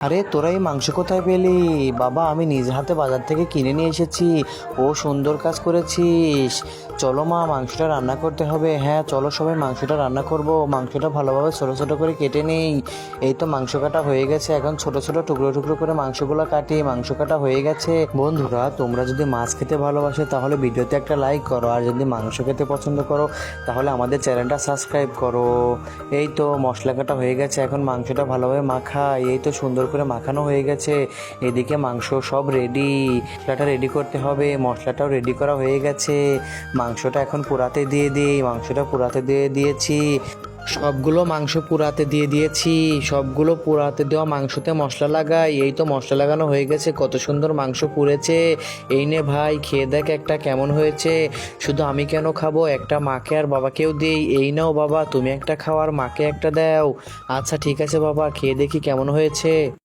আরে তোরা এই মাংস কোথায় পেলি? বাবা, আমি নিজ হাতে বাজার থেকে কিনে নিয়ে এসেছি। ও সুন্দর কাজ করেছিস। চলো মা, মাংসটা রান্না করতে হবে। হ্যাঁ চলো সবাই মাংসটা রান্না করব। মাংসটা ভালোভাবে ছোটো ছোটো করে কেটে নেই। এই তো মাংস কাটা হয়ে গেছে। এখন ছোট ছোট টুকরো টুকরো করে মাংসগুলো কাটি। মাংস কাটা হয়ে গেছে। বন্ধুরা, তোমরা যদি মাছ খেতে ভালোবাসো, তাহলে ভিডিওতে একটা লাইক করো। আর যদি মাংস খেতে পছন্দ করো, তাহলে আমাদের চ্যানেলটা সাবস্ক্রাইব করো। এই তো মশলা কাটা হয়ে গেছে। এখন মাংসটা ভালোভাবে মাখাই। এই তো সুন্দর করে মাখানো হয়ে গেছে। এদিকে মাংস সব রেডি মশলাটা রেডি করতে হবে। মশলাটাও রেডি করা হয়ে গেছে। মাংসটা এখন পোড়াতে দিয়ে দিই। মাংসটা পোড়াতে দিয়ে দিয়েছি। সবগুলো মাংস পুরাতে দিয়ে দিয়েছি, সবগুলো পুরাতে দেওয়া মাংসতে মশলা লাগাই। এই তো মশলা লাগানো হয়ে গেছে, কত সুন্দর মাংস পুড়েছে। এই নে ভাই, খেয়ে দেখ একটা কেমন হয়েছে। শুধু আমি কেন খাব? একটা মাকে আর বাবাকেও দিই। এই নাও বাবা, তুমি একটা খাওয়ার মাকে একটা দাও। আচ্ছা ঠিক আছে বাবা, খেয়ে দেখি কেমন হয়েছে।